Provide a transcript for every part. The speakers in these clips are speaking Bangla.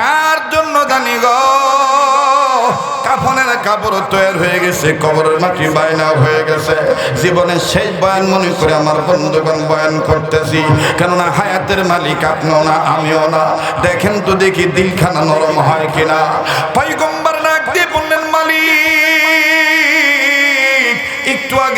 কার জন্য জানি গো? কাফনের কাপড় তৈরি হয়ে গেছে, কবরের মাটি বায়না হয়ে গেছে। জীবনের শেষ বয়ান মনে করে আমার বন্ধুগণ বয়ান করতেছি। কেননা হায়াতের মালিক আপনিও না, আমিও না। দেখেন তো দেখি দিলখানা নরম হয় কিনা। পাইগম্বর নাক দিয়ে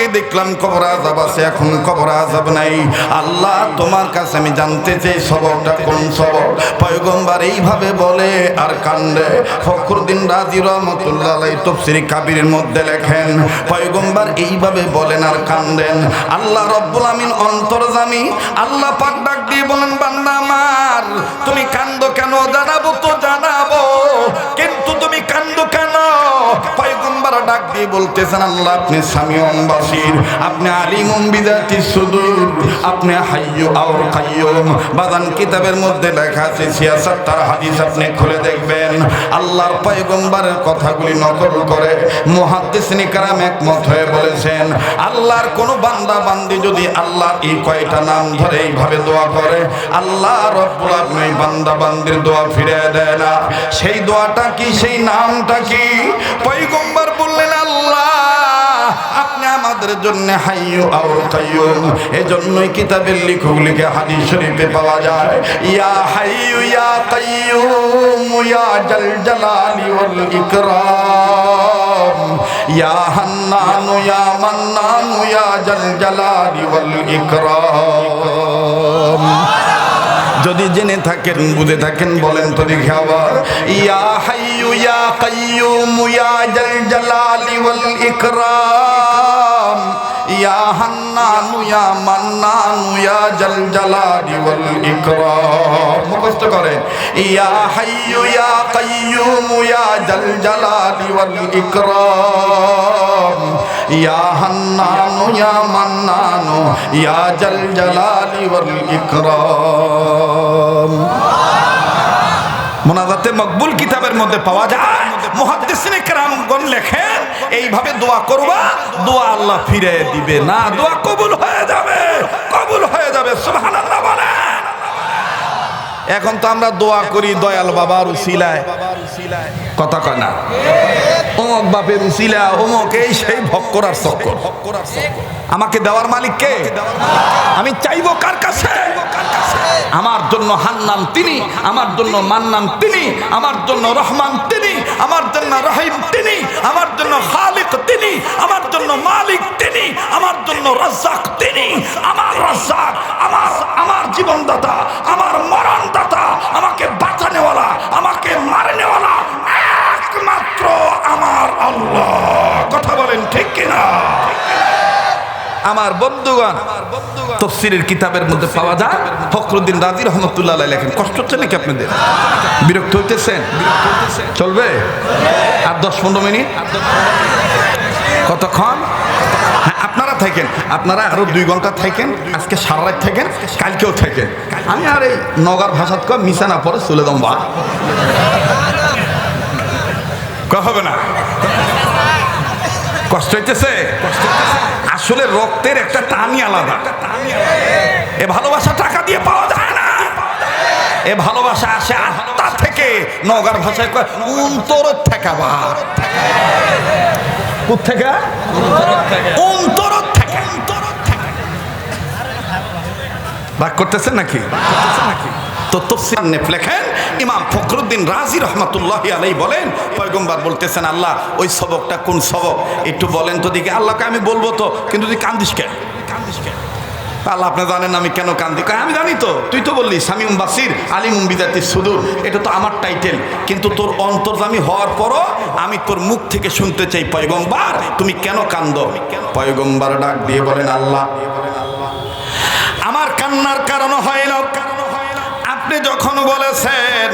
আগে দেখলাম কবর আজাব আছে, এখন কবর আজাব নাই। আল্লাহ তোমার কাছে আমি জানতে চাই সবরটা কোন সবর। পয়গম্বর এইভাবে বলে, আর কান্দে ফখরুদ্দিন রাজি রহমতুল্লাহ আলাই তফসিরি কাবিরের মধ্যে লেখেন, পয়গম্বর এইভাবে বলেন আর কান্দেন, আল্লাহ রব্বুল আমিন অন্তর্জামি আল্লাহ পাক ডাক দিয়ে বলেন, বান্দা আমার, তুমি কান্দো কেন? জানাব তো জানাব, কিন্তু ডাক দিয়ে বলতেছেন, আল্লাহ, আপনি সামিউন বাসির আপনি আলিমুন বিদাতি সুদূর, আপনি হাইয়ু আওর কাইয়ুম। বাদান কিতাবের মধ্যে লেখা আছে সিয়াসাত তার হাদিস আপনি খুলে দেখবেন। আল্লাহর পয়গম্বরের কথাগুলি নকল করে মুহাদ্দিসিনে কারাম একমত হয়ে বলেছেন, আল্লাহর কোন বান্দা বান্দি যদি আল্লাহর এই কয়টা নাম ধরে এইভাবে দোয়া করে, আল্লাহ রব্বুল আলামিন বান্দা বান্দির দোয়া ফিরে দেয় না। সেই দোয়াটা কি, সেই নামটা কি? পয়গম্বর আল্লাহ আমাদের জন্য হাইয়ু আও কাইয়ুম। এজন্যই কিতাবের লিখুগুলিকে হাদিস শরীফে পাওয়া যায়। ইয়া হাইয়ু, ইয়া কাইয়ুম, ইয়া জাল জালালি ওয়াল ইকরাম। ইয়া হান্নানু, ইয়া মান্নানু, ইয়া জাল জালালি ওয়াল ইকরাম। যদি জেনে থাকেন, বুঝে থাকেন, বলেন তো দেখে আবার। ইয়া হাইয়ু, ইয়া কাইয়ুম, ইয়া জাল জালালি ওয়াল ইকরাম। ইয়া ইয়া মোনাজাতে মকবুল কিতাবের মধ্যে পাওয়া যায়। মুহাদ্দিসিনে লেখেন? এইভাবে দোয়া করবা, দোয়া আল্লাহ ফিরে দিবে। না, দোয়া কবুল হয়ে যাবে, কবুল হয়ে যাবে এখন তো আমরা দোয়া করি দয়াল বাবার কথা কয় না? অমক বাপের অমক এই সেই চক্কর। আমাকে দেওয়ার মালিক কে? আমি চাইব কার কাছে? আমার জন্য হান্নান তিনি, আমার জন্য মান্নান তিনি, আমার জন্য রহমান তিনি আমার জন্য রহিম তিনি, আমার জন্য খালিক তিনি, আমার জন্য মালিক তিনি, আমার জন্য রাজ্জাক তিনি। আমার রাজ্জাক, আমার আমার জীবনদাতা, আমার মরণদাতা, আমাকে বাঁচানেওয়ালা, আমাকে মারনেওয়ালা, একমাত্র আমার আল্লাহ। আমার বন্ধুগণ, তফসিরের কিতাবের মধ্যে পাওয়া যায়। ফখরুদ্দিন রাজি রহমতুল্লাহ লেখেন। কষ্ট হচ্ছে নাকি আপনাদের? বিরক্ত হইতেছেন? চলবে? আর দশ পনেরো মিনিট? কতক্ষণ? হ্যাঁ আপনারা থাকেন। আপনারা আরও দুই ঘণ্টা থাকেন। আজকে সারা রাত থাকেন, কালকেও থাকেন। আমি আর এই নগার ভাষাত কয়, মিশা না পরে চলে দম বা হবে না? কষ্ট হইতেছে? আসলে রক্তের একটা টানই আলাদা। এ ভালোবাসা টাকা দিয়ে পাওয়া যায় না। এ ভালোবাসা আসে আত্মা থেকে নগার ভাষায় অন্তর থেকে বা থেকে অন্তর থেকে। রাগ করতেছেন নাকি? তো নেফ লেখেন। ইমাম ফখরুদ্দিন রাজি রহমতুল্লাহ আলাই বলেন, পয়গম্বর বলতেছেন, আল্লাহ, ওই সবকটা কোন সবক? একটু বলেন তো দিকে আল্লাহকে আমি বলব তো, কিন্তু তুই কান্দিস কেন? কান্দিস কেন আল্লাহ, আপনি জানেন আমি কেন কান্দি? আমি জানি তো, তুই তো বললি সামিম বাসির আলিম বিদাতি সুদূর, এটা তো আমার টাইটেল, কিন্তু তোর অন্তর্জামী হওয়ার পরও আমি তোর মুখ থেকে শুনতে চাই, পয়গম্বার, তুমি কেন কান্দ? পয়গম্বার ডাক দিয়ে বলেন, আল্লাহ, আমার কান্নার কারণ হয় না আপনি যখন বলেছেন,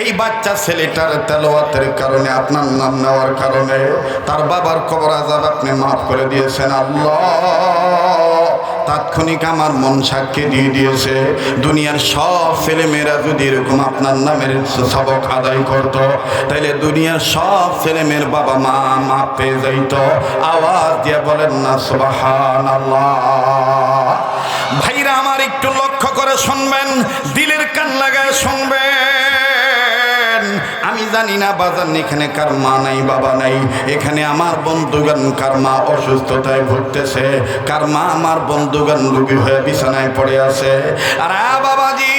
এই বাচ্চা ছেলেটার তেলোয়াতের কারণে, আপনার নাম নেওয়ার কারণে, তার বাবার কবর আজাব আপনি মাফ করে দিয়েছেন, আল্লাহ। তাৎক্ষণিক আমার মন সাক্ষী দিয়ে দিয়েছে, দুনিয়ার সব ছেলেমেয়েরা যদি এরকম আপনার নামের সবক আদায় করত তাহলে দুনিয়ার সব ছেলেমেয়ের বাবা মা মা পেয়ে যাইত। আওয়াজ দিয়ে বলেন না সুবাহান আল্লাহ করে শুনবেন, দিলের কান লাগায় শুনবেন। আমি জানি না বাজার এখানে কার মা নাই, বাবা নাই। এখানে আমার বন্ধুগান কার মা অসুস্থতায় ভুগতেছে। কার মা আমার বন্ধুগান রুগী হয়ে বিছানায় পড়ে আছে। আর বাবাজি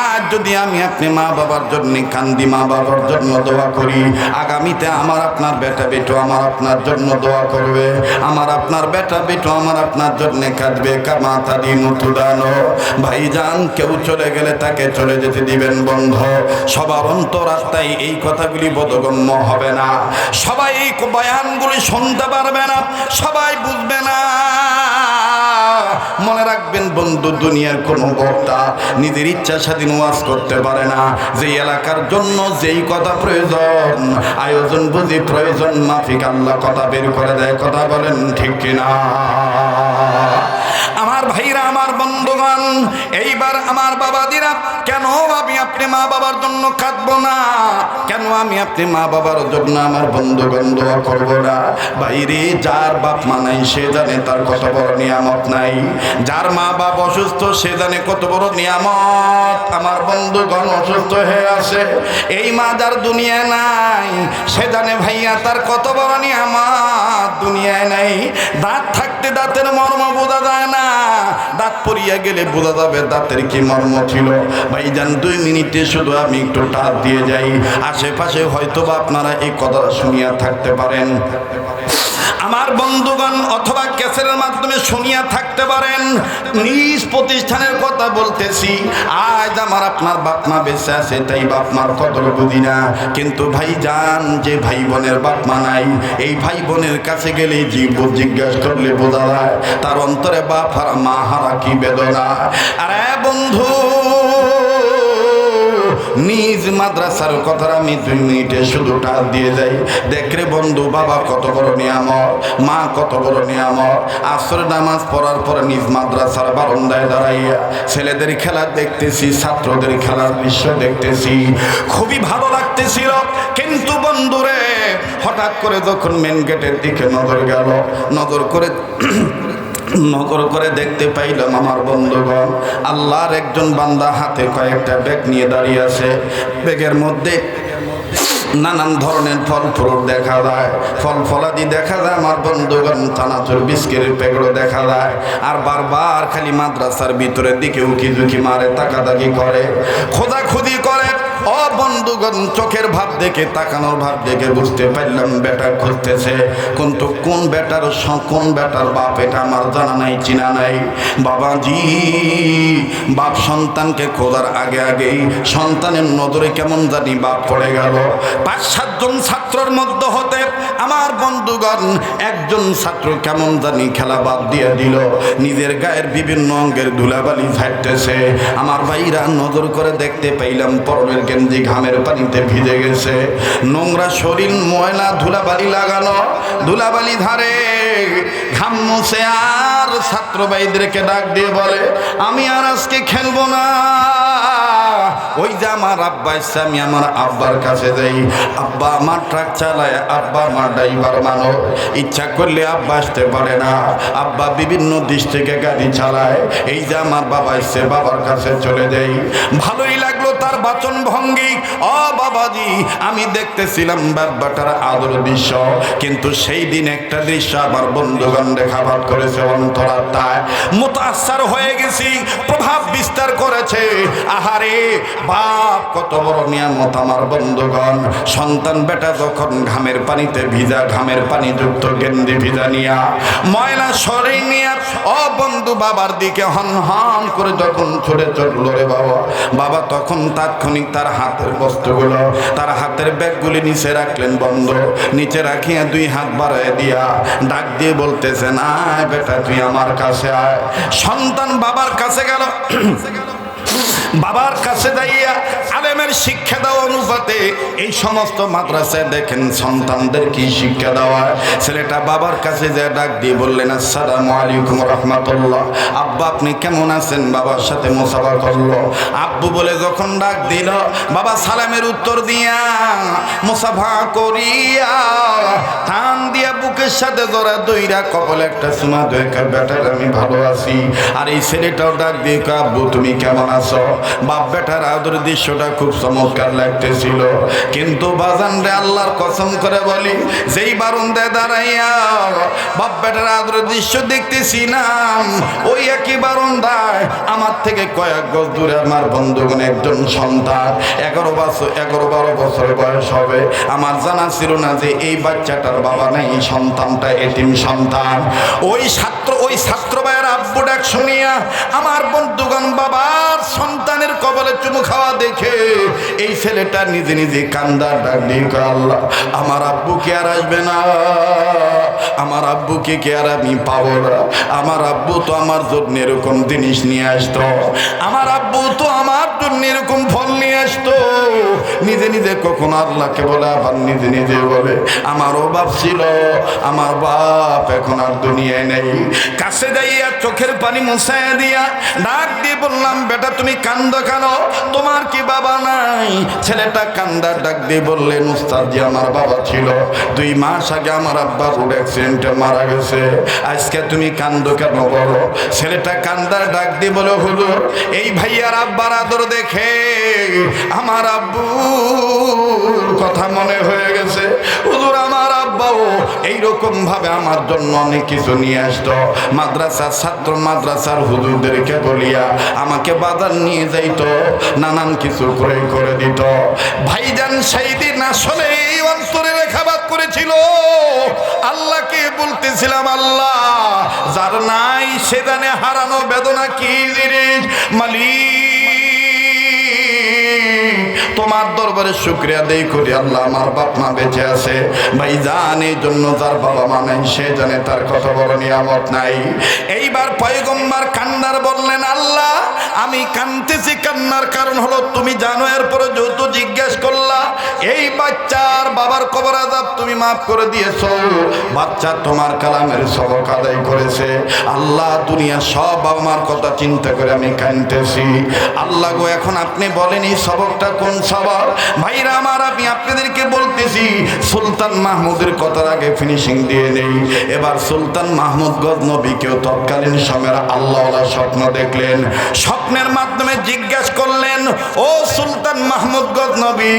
আজ যদি আমি আপনি মা বাবার জন্য কান্দি মা বাবার জন্য দোয়া করি, আগামীতে আমার আপনার বেটা বেটো আমার আপনার জন্য দোয়া করবে, আমার আপনার বেটা বেটো আমার আপনার জন্য কাঁদবে কামাতা দিন তুদানো ভাইজান, কেউ চলে গেলে তাকে চলে যেতে দিবেন বন্ধ। সবার অন্তরাত্মায় এই কথাগুলি বোধগম্য হবে না। সবাই এই বয়ানগুলি শুনতে পারবে না, সবাই বুঝবে না। মনে রাখবেন বন্ধু, দুনিয়ার কোনো বক্তা নিজের ইচ্ছা স্বাধীন ওয়াজ করতে পারে না। যে এলাকার জন্য যেই কথা প্রয়োজন, আয়োজন বুঝি প্রয়োজন, মাফিক আল্লাহ কথা বের করে দেয়, কথা বলেন ঠিক কিনা? বন্ধুগণ, এইবার আমার বাবাদিরা, কেন আমি আপনি মা বাবার জন্য কাঁদবো না? কেন আমি আপনি মা বাবার জন্য আমার বন্ধুগণ দোয়া করব না? বাইরে যার বাপ মা নাই, সে জানে তার কত বড় নিয়ামত নাই। যার মা বাপ অসুস্থ, সে জানে কত বড় নিয়ামত। আমার বন্ধুগণ অসুস্থ হয়ে আছে, এই মা যার দুনিয়া নাই, সে জানে ভাইয়া তার কত বড় নিয়ামত। দুনিয়ায় নাই, দাঁত থাকতে দাঁতের মর্ম বোঝা যায় না। দাঁত পরিয়া গেলে বোঝা যাবে দাঁতের কি মর্ম ছিল। ভাই ভাইজান দুই মিনিটে শুধু আমি একটু টাপ দিয়ে যাই। আশেপাশে হয়তো বা আপনারা এই কথা শুনিয়া থাকতে পারেন। আমার বন্ধুগণ অথবা ক্যাসেটের মাধ্যমে শুনিয়া থাকতে পারেন। নিজ প্রতিষ্ঠানের কথা বলতেছি। আজ আমার আপনার বাপ মা বেঁচে আছে তাই বাপ মার কদর বুঝি না। কিন্তু ভাই যান যে ভাই বোনের বাপ মা নাই, এই ভাই বোনের কাছে গেলে জীব জিজ্ঞাসা করলে বোঝা যায়, তার অন্তরে বাপ হারা মা হারা কি বেদনা। আরে বন্ধু নিজ মাদ্রাসার কথা আমি দুই মিনিটে শুধু টাল দিয়ে যাই। দেখরে বন্ধু, বাবা কত বড় নিয়ামত, মা কত বড় নিয়ামত। আসর নামাজ পড়ার পরে নিজ মাদ্রাসার বারান্দায় দাঁড়াইয়া ছেলেদের খেলা দেখতেছি, ছাত্রদের খেলার দৃশ্য দেখতেছি। খুবই ভালো লাগতেছিল। কিন্তু বন্ধুরে হঠাৎ করে যখন মেন গেটের দিকে নজর গেল, নজর করে নজর করে দেখতে পাইলাম আমার বন্ধুগণ। আল্লাহর একজন বান্দা হাতে কয়েকটা ব্যাগ নিয়ে দাঁড়িয়ে আছে। ব্যাগের মধ্যে নানান ধরনের ফল ফ্রুট দেখা যায়। ফল ফলাদি দেখা যায় আমার বন্ধুগণ, চানাচুর, বিস্কিটের প্যাকেটও দেখা যায়। আর বারবার খালি মাদ্রাসার ভিতরের দিকে উকি ঝুঁকি মারে তাকাতাকি করে, খোঁজাখুঁজি করে ও বন্ধুগণ, চোখের ভাব দেখে তাকানোর ভাব দেখে বুঝতে পারলাম বেটা খুঁজতেছে। কিন্তু কোন বেটার কোন বেটার বাপ, এটা আমার জানা নাই, চিনা নাই। বাবাজি, বাপ সন্তানকে খোঁজার আগে আগেই সন্তানের নজরে কেমন জানি বাপ পড়ে গেল। পাঁচ, সাতজন ছাত্রর মধ্যে হতে আমার বন্ধুগণ, একজন ছাত্র কেমন জানি খেলা বাদ দিয়ে দিল। নিজের গায়ের বিভিন্ন অঙ্গের ধুলাবালি ঝাড়তেছে। আমার ভাইরা নজর করে দেখতে পাইলাম পরনের গেঞ্জি ঘামের পানিতে ভিজে গেছে। নোংরা শরীর ময়লা ধুলাবালি লাগানো, ধুলাবালি ধারে। ঘাম মুছে আর ছাত্র ভাইদেরকে ডাক দিয়ে বলে, আমি আর আজকে খেলব না। ওই যে আমার আব্বা ইচ্ছা আমি আমার আব্বার কাছে যাই। আব্বা আমার ট্রাক চালায়, আব্বা আমার ড্রাইভার মানো। ইচ্ছা করলে আব্বা আসতে পারে না। আব্বা বিভিন্ন দিশ থেকে গাড়ি চালায়। এই যে আমার বাবা এসছে, বাবার কাছে চলে যাই। ভালোই লাগল তার বাচন ভঙ্গি। ও বাবাজি, আমি দেখতেছিলাম বাব্বাটার আদর দৃশ্য, কিন্তু সেই দিন একটা দৃশ্য আমার বন্ধুগণ দেখাবাদ করেছে অন্তরাত্মায়। মোতাসার হয়ে গেছি, প্রভাব বিস্তার করেছে। আহারে, বাপ, কত বড় নিয়ামত আমার বন্ধুগণ। সন্তান বেটা যখন ঘামের পানিতে ভিজা, ঘামের পানি যুক্ত গেন্দি ভিজা নিয়া ময়লা শরীর নিয়ে ও বন্ধু বাবার দিকে হন হন করে যখন ছুটে চলল রে বাবা বাবা তখন তাৎক্ষণিক তার হাতের বস্ত্রগুলো তার হাতের ব্যাগগুলি নিচে রাখলেন বন্ধ। নিচে রাখিয়া দুই হাত বাড়ায় দিয়া ডাক দিয়ে বলতেছেন, আয় বেটা, তুই আমার কাছে আয়। সন্তান বাবার কাছে গেল। বাবার কাছে যাইয়া আলেমের শিক্ষা দেওয়া অনুপাতে এই সমস্ত মাদ্রাসায় দেখেন সন্তানদের কি শিক্ষা দেওয়া। ছেলেটা বাবার কাছে যে ডাক দিয়ে বললেন, আসসালামু আলাইকুম রহমতুল্লাহ। আব্বা, আপনি কেমন আছেন? বাবার সাথে মোসাফা করল। আব্বু বলে, যখন ডাক দিল, বাবা সালামের উত্তর দিয়া মোসাফা করিয়া থান দিয়া বুকের সাথে জোড়া দইরা কপালে একটা সুমা দইকা বেটার, আমি ভালো আছি। আর এই ছেলেটাও ডাক দিয়ে আব্বু, তুমি কেমন আছো? বাপ, বেটার, আদর দৃশ্যটা খুব চমৎকার লাগতেছিল। কিন্তু বাজান রে আল্লাহর কসম করে বলি, যেই বারুন্দায় দাঁড়াইয়া বাপ বেটার আদর দৃশ্য দেখতেছি না ওই একই বারুন্দায় আমার থেকে কয়েক গজ দূরে আমার বন্ধুগণ একজন সন্তান, এগারো বছর, এগারো বারো বছর বয়স হবে। আমার জানা ছিল না যে এই বাচ্চাটার বাবা নেই, সন্তানটা এটিম সন্তান। ওই ছাত্র ওই ছাত্র ভাইয়ের আব্বু ডাক শুনিয়া আমার বন্ধুগণ বাবার সন্তানের কবলে চুমু খাওয়া দেখে এই ছেলেটা নিজে নিজে কান্দার ডাক দিয়ে আল্লাহ, আমার আব্বুকে আর আসবে না। আমার আব্বুকে কে আর আমি পাবো না? আমার আব্বু তো আমার জন্য এরকম জিনিস নিয়ে আসতো। আমার আব্বু তো আমার জন্য এরকম ফল নিয়ে আসতো। নিজে নিজে কখন আল্লাহকে বলে, আবার নিজে নিজে বলে, আমার বাপ ছিল, আমার বাপ এখন আর দুনিয়ায় নেই। কাছে যাইয়া চোখের পানি মুছাইয়া দিয়া ডাক দিয়ে বললাম, বেটা, তুমি কান্দ কেন? তোমার কি বাবা নাই? ছেলেটা কান্দার ডাক দিয়ে বললেন উস্তাদ জি আমার বাবা ছিল। দুই মাস আগে আমার আব্বা রোড অ্যাক্সিডেন্টে মারা গেছে। আজকে তুমি কান্দ কেন বলো ছেলেটা কান্দার ডাক দিয়ে বলে হলো এই ভাইয়ার আব্বার আদর দেখে আমার আব্বুর কথা মনে হয়ে গেছে। হুজুর, আমার আব্বাও এইরকম ভাবে আমার জন্য অনেক কিছু নিয়ে আসতো। মাদ্রাসার ছাত্র মাদ্রাসার হুজুরদেরকে বলিয়া আমাকে বাজার নিয়ে যাইতো, নানান কিছু করে করে দিত। ভাইজান সেই দিন আসলে এই অন্তরে রেখাবাদ করেছিল। আল্লাহকে বলতেছিলাম, আল্লাহ, যার নাই সেদানে হারানো বেদনা কি জিনিস? মালিক é. তোমার দরবারে শুক্রিয়া দেই করি, আল্লাহ আমার বাপ মা বেঁচে আছে। ভাই জান, এই জন্য তার বাবা মা নাই, সে জানে তার কত বড় নিয়ামত নাই। এইবার পয়গম্বার কান্নার বললেন, আল্লাহ, আমি কানতেছি কান্নার কারণ হলো তুমি জানো, এরপরে যত জিজ্ঞেস করলা, এই বাচ্চার বাবার কবর আজাব তুমি মাফ করে দিয়েছ। বাচ্চা তোমার কালামের সবক আদায় করেছে। আল্লাহ দুনিয়া সব বাবা মার কথা চিন্তা করে আমি কানতেছি আল্লাহ গো, এখন আপনি বলেন, এই সবকটা কোন সবক ভাইরা আমার, আমি আপনাদেরকে বলতেছি, সুলতান মাহমুদের কথার আগে ফিনিশিং দিয়ে নেই। এবার সুলতান মাহমুদ গজনবীকেও তৎকালীন সময়ের আল্লাহ স্বপ্ন দেখলেন। স্বপ্নের মাধ্যমে জিজ্ঞাসা করলেন ও সুলতান মাহমুদ গজনবী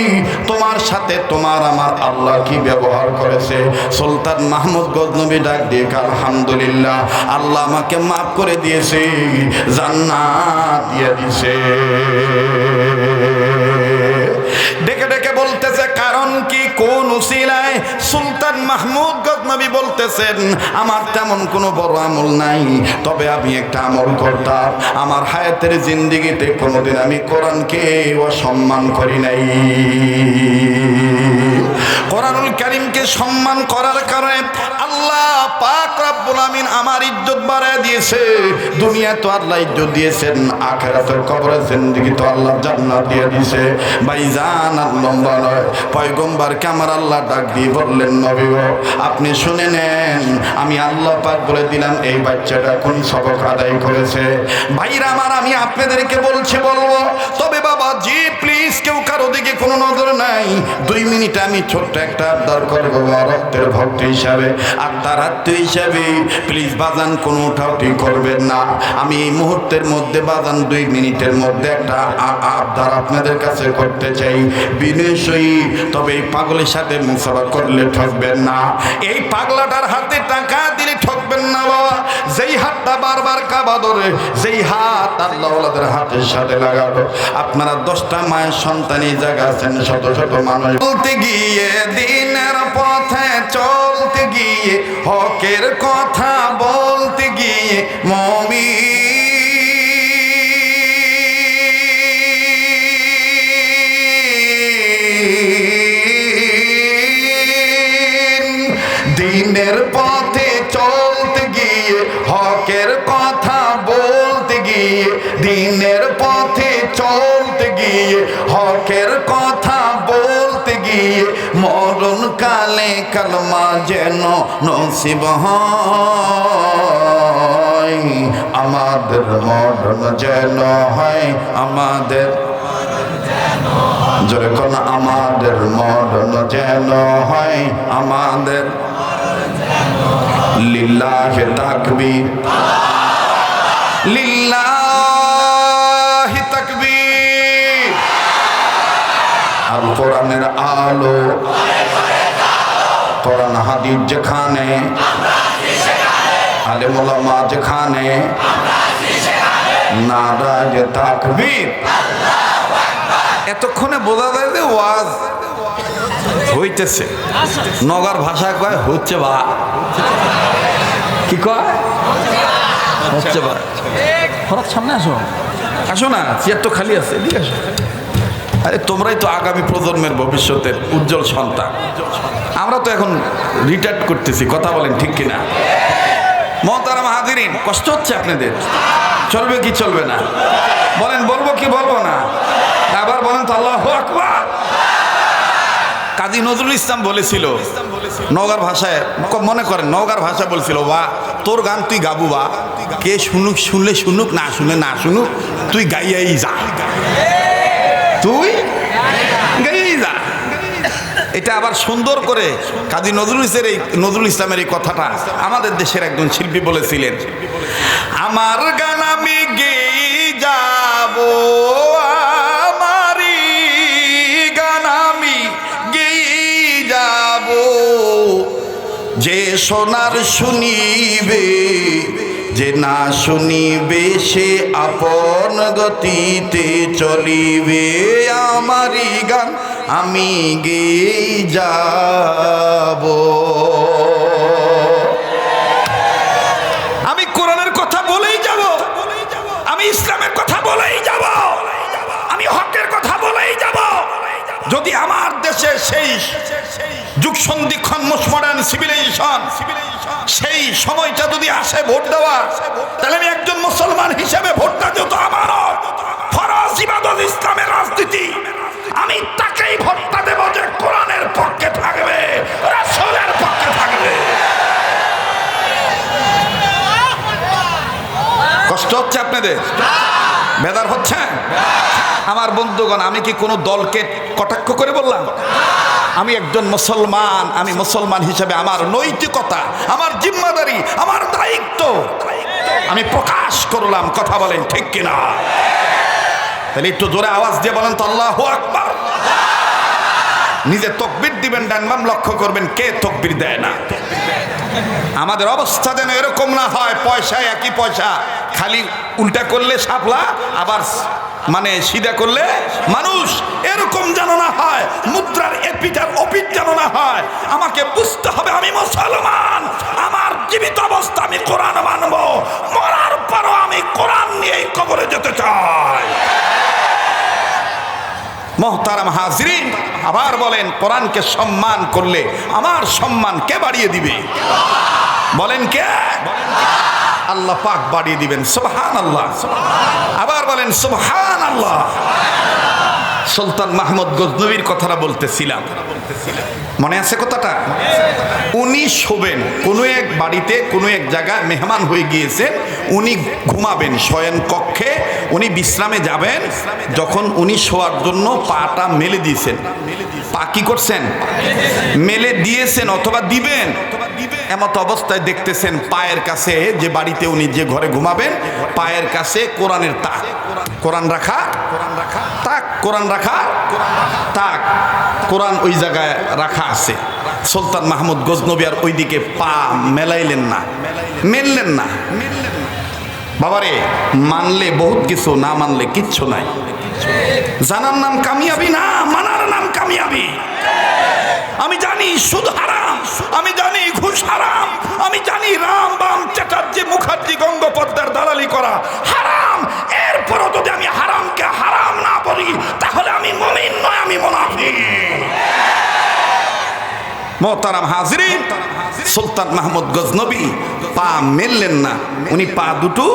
তোমার সাথে তোমার আমার আল্লাহ কি ব্যবহার করেছে? সুলতান মাহমুদ গজনবী ডাক দিয়ে আলহামদুলিল্লাহ, আল্লাহ আমাকে মাফ করে দিয়েছে, জান্নাত দিয়ে দিছে ডেকে ডেকে বলতেছে, কারণ কি কোন উসিলায় সুলতান মাহমুদ গজনবী বলতেছেন, আমার তেমন কোনো বড় আমল নাই। তবে আমি একটা আমল করতাম। আমার হায়াতের জিন্দিগিতে কোনোদিন আমি কোরআনকে অসম্মান করি নাই। কোরআনুল কারিমকে সম্মান করার কারণে আল্লাহ পাক রব্বুল আমিন আমার ইজ্জত বাড়ায় দিয়েছে। দুনিয়া তো আল্লাহ ইজ্জত দিয়েছেন, আখেরাতের কবরে জিন্দিগি তো আল্লাহ জান্নাত দিয়ে দিয়েছে। ভাইজান আর লম্বা নয় পয়গম্বরকে আমার আল্লাহ ডাক দিয়ে বললেন, নবী আপনি শুনে নেন, আমি আল্লাহ পাক বলে দিলাম, এই বাচ্চাটা কোন সবক আদায় করেছে? ভাইরা আমার, আমি আপনাদেরকে বলছি, বলব, তবে বাবা জি প্লিজ কেউ কারও দিকে কোনো নজর নাই। দুই মিনিট আমি ছোট্ট একটা আবদার করব রক্তের ভক্ত হিসাবে। আর তার আত্মীয় হিসাবে প্লিজ বাজান, কোনো উঠাউটি করবেন না। আমি এই মুহূর্তের মধ্যে বাজান, দুই মিনিটের মধ্যে একটা আবদার আপনাদের কাছে করতে চাই। বিনয় তবে এই পাগলের সাথে মুসাফা করলে ঠকবেন না। এই পাগলাটার হাতে টাকা দিলে যেই হাতটা বারবার কাবা ধরে, যেই হাত হাতের সাথে আপনারা দশটা মায়ের সন্তান এই জায়গা আছেন, শত শত মানুষ। বলতে গিয়ে, দিনের পথে চলতে গিয়ে, হকের কথা বলতে গিয়ে মমি কালে কালমা যেন নসিব আমাদের মরণ যেন হয়, আমাদের কোন আমাদের মরণ যেন হয়, আমাদের লিল্লাহে তাকবীর। লিল্লাহি তাকবীর। আল কোরআনের আলো কোরআন হাদিস যেখানে আলেম যেখানে নারাজ তাকবীর এতক্ষণে বোঝা যায় যে ওয়াজ হইতেছে। নগর ভাষায় কয় হচ্ছে বা। কি কয়? হচ্ছে বা। হঠাৎ সামনে আসো। আসো না চেয়ার তো খালি আছে এদিকে আসো। আরে, তোমরাই তো আগামী প্রজন্মের ভবিষ্যতের উজ্জ্বল সন্তান। আমরা তো এখন রিটায়ার্ড করতেছি, কথা বলেন ঠিক কিনা? মহতারাম হাজিরিন, কষ্ট হচ্ছে আপনাদের? চলবে কি চলবে না? বলেন, বলব কি বলব না? আবার বলেন তো আল্লাহ আকবার। কাজী নজরুল ইসলাম বলেছিল নগার ভাষায়, মনে করেন নগার ভাষা বলছিল বা তোর গান তুই গাবু বা। কে শুনুক, শুনলে শুনুক, না শুনে না শুনুক, তুই গাইয়াই যা। তুই? যা এটা আবার সুন্দর করে কাজী নজরুল ইসের এই নজরুল ইসলামের এই কথাটা আমাদের দেশের একজন শিল্পী বলেছিলেন। আমার গান আমি গেই যাব আমারই গান আমি গেয়ে যাব যে সোনার শুনিবে যে না শুনিবে সে আপন গতিতে চলিবে। আমারই গান, আমি গেয়ে যাব। আমি কোরআনের কথা বলেই যাব। আমি ইসলামের কথা বলেই যাব। আমি হকের কথা বলেই যাব। যদি আমার দেশে সেই যুগ সন্ধিক্ষণ মডার্ন সিভিলাইজেশন সেই সময়টা যদি আসে ভোট দেওয়া, তাহলে আমি একজন মুসলমান হিসেবে ভোটটা ফরজ ইবাদত ইসলামের রাজনীতি। আমি তাকেই ভোটটা দেব যে কোরআনের পক্ষে থাকবে, রাসূলের পক্ষে থাকবে। কষ্ট হচ্ছে আপনাদের? বেদার হচ্ছে? আমার বন্ধুগণ, আমি কি কোনো দলকে কটাক্ষ করে বললাম? আমি একজন মুসলমান, আমি মুসলমান হিসেবে আমার নৈতিকতা, আমার জিম্মাদারি, আমার দায়িত্ব, আমি প্রকাশ করলাম। কথা বলেন ঠিক কিনা? তাহলে একটু জোরে আওয়াজ দিয়ে বলেন তো, আল্লাহ আকবার। নিজে তকবির দিবেন, ডান বাম লক্ষ্য করবেন, কে তকবির দেয় না? আমাদের অবস্থা যেন এরকম না হয় পয়সা একই পয়সা, খালি উল্টা করলে সাপলা আবার মানে সিধা করলে মানুষ। এরকম যেন না হয়, মুদ্রার এপিটার অপিট যেন না হয়, আমাকে বুঝতে হবে আমি মুসলমান, আমার জীবিত অবস্থা আমি কোরআন মানব, মরার পরও আমি কোরআন নিয়েই কবরে যেতে চাই। মহতারাম হাজরিন আবার বলেন, কোরআনকে সম্মান করলে আমার সম্মান কে বাড়িয়ে দিবে? বলেন কে? আল্লাহ পাক বাড়িয়ে দিবেন সুবহান আল্লাহ আবার বলেন সুবহান আল্লাহ সুলতান মাহমুদ গজনবীর কথাটা বলতেছিলাম। মনে আছে কথাটা? উনি শোবেন, কোনো এক বাড়িতে, কোনো এক জায়গায় মেহমান হয়ে গিয়েছেন, উনি ঘুমাবেন শয়ন কক্ষে উনি বিশ্রামে যাবেন যখন উনি শোয়ার জন্য পাটা মেলে দিয়েছেন। পা কি করছেন? মেলে দিয়েছেন অথবা দিবেন? এমত অবস্থায় দেখতেছেন পায়ের কাছে যে বাড়িতে উনি যে ঘরে ঘুমাবেন, পায়ের কাছে কোরআনের তাক। কোরআন রাখা কোরআন তাক, কোরআন রাখা, তাক। কোরআন ওই জায়গায় রাখা আছে। সুলতান মাহমুদ গজনবী আর ওইদিকে পা মেলাইলেন না। মেললেন না। বাবারে, মানলে বহুত কিছু, না মানলে কিচ্ছু নাই। জানার নাম কামিয়াবি না, মানার নাম কামিয়াবি। আমি জানি সুদ হারাম, আমি জানি ঘুষ হারাম, আমি জানি রাম বাম চ্যাটার্জি মুখার্জি গঙ্গোপাধ্যায়ের দালালি করা হারাম। এরপরও যদি আমি হারামকে হারাম না বলি, তাহলে আমি মমিন নয়, আমি মোহতারাম হাজরিন সুলতান মাহমুদ গজনবী পা মেললেন না। উনি পা দুটো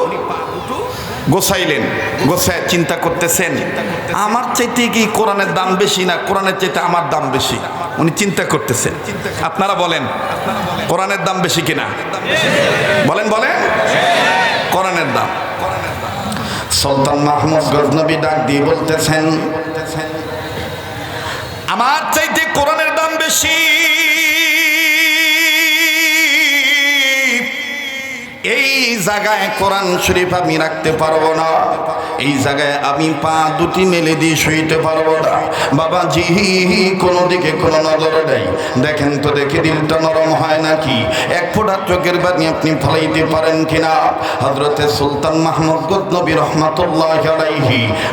গোসাইলেন গোসায় চিন্তা করতেছেন, আমার চাইতে কি কোরআনের দাম বেশি না কোরআনের চাইতে আমার দাম বেশি? উনি চিন্তা করতেছেন, আপনারা বলেন, কোরআনের দাম বেশি কিনা? বলেন বলেন, কোরআনের দাম। সুলতান মাহমুদ গজনবী ডাক দিয়ে বলতেছেন, আমার চাইতে কোরআনের দাম বেশি এই জায়গায় কোরআন শরীফ আমি রাখতে পারব না। এই জায়গায় আমি পা দুটি মেলে দিয়ে শুইতে পারব না। বাবা জি কোনো দিকে কোনো নজর নেই। দেখেন তো দেখে দিলটা নরম হয় নাকি? এক ফোঁটা চোখের বানি আপনি ফলাইতে পারেন কিনা? হজরতে সুলতান মাহমুদ গদনবী রহমাতুল্লাহ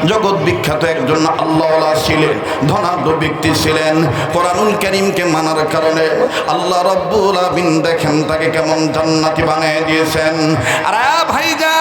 জগৎ বিখ্যাত একজন আল্লাহ ছিলেন, ধনাঢ্য ব্যক্তি ছিলেন। কোরআনুল করিমকে মানার কারণে আল্লাহ রব্বুল আবিন দেখেন তাকে কেমন জান্নাতি বানিয়ে দিয়েছেন। আরে ভাইজান,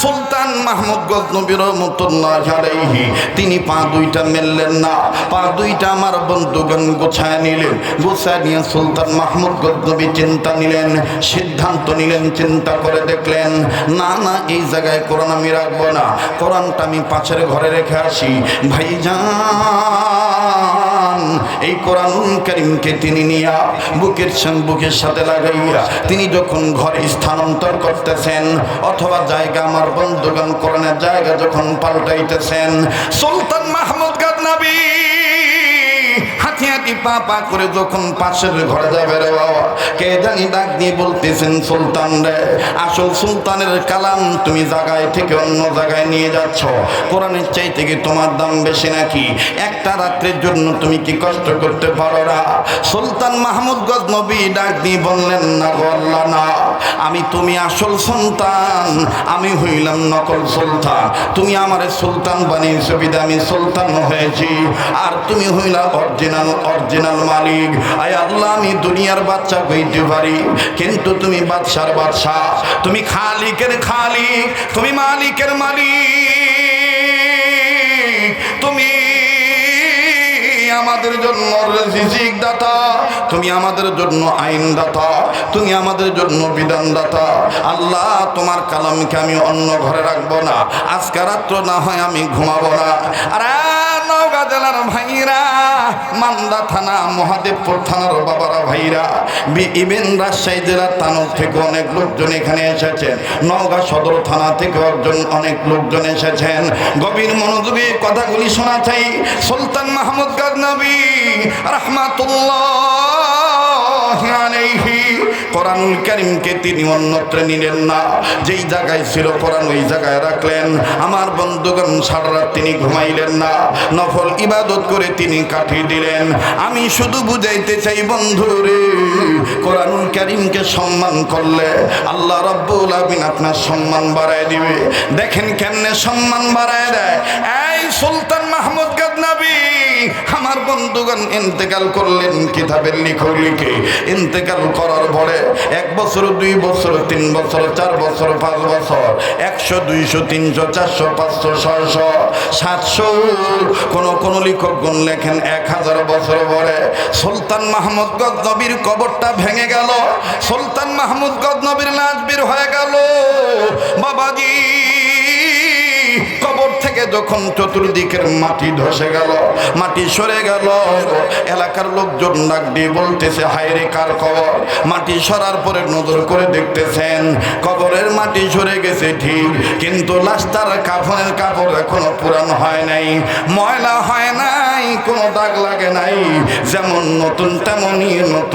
সুলতান মাহমুদ গজনবী রহমতুল্লাহ আলাইহি, তিনি পা দুইটা মেললেন না, পা দুইটা আমার বন্ধুগণ গোছায় নিলেন, গোছায় নিয়ে সুলতান মাহমুদ গজনবী চিন্তা নিলেন, সিদ্ধান্ত নিলেন, চিন্তা করে দেখলেন, না না, এই জায়গায় কোরআন আমি রাখব না, কোরআনটা আমি পাশের ঘরে রেখে আসি, ভাইজান এই কোরআন করিমকে তিনি নিয়া বুকের সঙ্গে বুকের সাথে লাগাইয়া তিনি যখন ঘরে স্থানান্তর করতেছেন অথবা জায়গা আমার বন্ধুগণ কোরআনের জায়গা যখন পাল্টাইতেছেন, সুলতান মাহমুদ গাদনাবী হাতি হাতি পা পা করে যখন পাশের ঘরে যাবে রে বাবা, কে জানি ডাক দিয়ে বলতেছেন, সুলতান রে, আসল সুলতানের কালাম তুমি জায়গায় থেকে অন্য জায়গায় নিয়ে যাচ্ছ। কোরআনের চাই থেকে তোমার দাম বেশি নাকি? একটা রাত্রের জন্য তুমি কি কষ্ট করতে পারো না? সুলতান মাহমুদ গজনবী ডাক দিয়ে বললেন, না গল্লা না। আমি তুমি আসল সন্তান, আমি হইলাম নকল সুলতান। তুমি আমারে সুলতান বানিয়েছো, বিদে আমি সুলতান হয়েছি। আর তুমি হইলা অরিজিনাল অরিজিনাল মালিক। আয় আল্লাহ, আমি দুনিয়ার বাচ্চা হইতে পারি। কিন্তু তুমি বাদশার বাদশাহ। তুমি খালিকের খালিক, তুমি মালিকের মালিক। তুমি আমাদের জন্য রিজিক দাতা তুমি আমাদের জন্য আইন দাতা তুমি আমাদের জন্য বিধান দাতা আল্লাহ, তোমার কালামকে আমি অন্য ঘরে রাখব না। আজকে রাত্র না হয় আমি ঘুমাবো না। আর নওগাঁ জেলার ভাইরা, মান্দা থানা, মহাদেবপুর থানার বাবারা ভাইরা ইভেন রাজশাহী জেলার তানক থেকে অনেক লোকজন এখানে এসেছেন নওগাঁ সদর থানা থেকে একজন অনেক লোকজন এসেছেন। গভীর মনোযোগী কথাগুলি শোনা চাই। সুলতান মাহমুদ গাজনবী, রহমাতুল্লাহ। কোরআনুল করিমকে তিনি অন্যত্র নিলেন না। যেই জায়গায় ছিল কোরআন, ওই জায়গায় রাখলেন। আমার বন্ধুগণ, সারা তিনি ঘুমাইলেন না। নফল ইবাদত করে তিনি কাটিয়ে দিলেন। আমি শুধু বুঝাইতে চাই, বন্ধু রে, কোরআনুল করিমকে সম্মান করলে আল্লাহ রব্বুল আবিন আপনার সম্মান বাড়ায় দিবে। দেখেন কেমনে সম্মান বাড়ায় দেয়। এই সুলতান মাহমুদ গাদনাবী। আমার বন্ধুগণ ইন্তেকাল করলেন কিতাবের লিখো। ইন্তেকাল করার পরে এক বছর, দুই বছর, তিন বছর, চার বছর, পাঁচ বছর, একশো, দুইশো, তিনশো, চারশো, পাঁচশো, ছয়শো, সাতশো। কোন কোন লেখকগণ লেখেন এক হাজার বছর পরে। সুলতান মাহমুদ গজনবীর কবরটা ভেঙে গেল। সুলতান মাহমুদ গজনবীর লাশ বের হয়ে গেল। বাবাজি থেকে যখন চতুর্দিকের মাটি ধসে গেল, মাটি সরে গেল, এলাকার লোকজন ডাক দিয়ে বলতেছে হায়রে কার কবর মাটি সরার পরে নজর করে দেখতেছেন, কবরের মাটি সরে গেছে ঠিক, কিন্তু লাস্টার কাফনের কাপড় এখনও পুরানো হয় নাই, ময়লা হয় নাই, কোনো দাগ লাগে নাই, যেমন নতুন তেমনই নতুন